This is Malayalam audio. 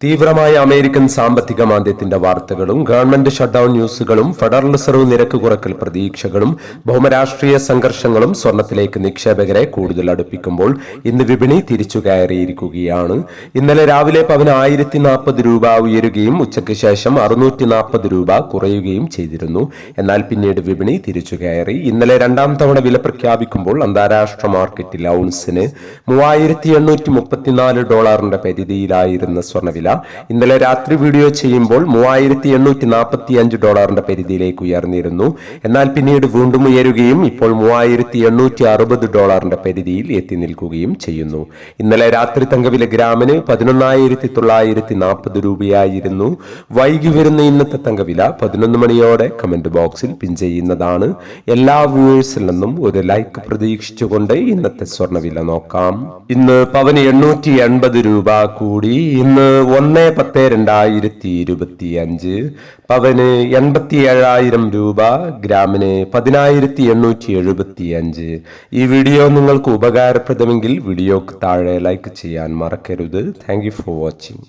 തീവ്രമായ അമേരിക്കൻ സാമ്പത്തിക മാന്ദ്യത്തിന്റെ വാർത്തകളും ഗവൺമെന്റ് ഷട്ട്ഡൌൺ ന്യൂസുകളും ഫെഡറൽ റിസർവ് നിരക്ക് കുറക്കൽ പ്രതീക്ഷകളും ഭൗമരാഷ്ട്രീയ സംഘർഷങ്ങളും സ്വർണത്തിലേക്ക് നിക്ഷേപകരെ കൂടുതൽ അടുപ്പിക്കുമ്പോൾ ഇന്ന് വിപണി തിരിച്ചു കയറിയിരിക്കുകയാണ്. ഇന്നലെ രാവിലെ പവന് ആയിരത്തി നാൽപ്പത് രൂപ ഉയരുകയും ഉച്ചയ്ക്ക് ശേഷം അറുന്നൂറ്റി നാൽപ്പത് രൂപ കുറയുകയും ചെയ്തിരുന്നു. എന്നാൽ പിന്നീട് വിപണി തിരിച്ചു കയറി. ഇന്നലെ രണ്ടാം തവണ വില പ്രഖ്യാപിക്കുമ്പോൾ അന്താരാഷ്ട്ര മാർക്കറ്റിൽ ഔൺസിന് മൂവായിരത്തി ഡോളറിന്റെ പരിധിയിലായിരുന്ന സ്വർണവില ഇന്നലെ രാത്രി വീഡിയോ ചെയ്യുമ്പോൾ മൂവായിരത്തി എണ്ണൂറ്റി നാൽപ്പത്തി അഞ്ച് ഡോളറിന്റെ പരിധിയിലേക്ക് ഉയർന്നിരുന്നു. എന്നാൽ പിന്നീട് വീണ്ടും ഉയരുകയും ഇപ്പോൾ മൂവായിരത്തി എണ്ണൂറ്റി അറുപത് ഡോളറിന്റെ പരിധിയിൽ എത്തി നിൽക്കുകയും ചെയ്യുന്നു. ഇന്നലെ രാത്രി തങ്കവില ഗ്രാമിന് പതിനൊന്നായിരത്തി തൊള്ളായിരത്തി നാൽപ്പത് രൂപയായിരുന്നു. വൈകി വരുന്ന ഇന്നത്തെ തങ്കവില പതിനൊന്ന് മണിയോടെ കമന്റ് ബോക്സിൽ പിൻ ചെയ്യുന്നതാണ്. എല്ലാ വ്യൂവേഴ്സിൽ നിന്നും ഒരു ലൈക്ക് പ്രതീക്ഷിച്ചുകൊണ്ട് ഇന്നത്തെ സ്വർണവില നോക്കാം. ഇന്ന് പവന് എണ്ണൂറ്റി എൺപത് രൂപ കൂടി. ഇന്ന് ഒന്ന് പത്ത് രണ്ടായിരത്തി ഇരുപത്തി അഞ്ച് പവന് എൺപത്തി ഏഴായിരം രൂപ ഗ്രാമിന് പതിനായിരത്തി എണ്ണൂറ്റി എഴുപത്തി അഞ്ച് ഈ വീഡിയോ നിങ്ങൾക്ക് ഉപകാരപ്രദമെങ്കിൽ വീഡിയോക്ക് താഴെ ലൈക്ക് ചെയ്യാൻ മറക്കരുത്. Thank for watching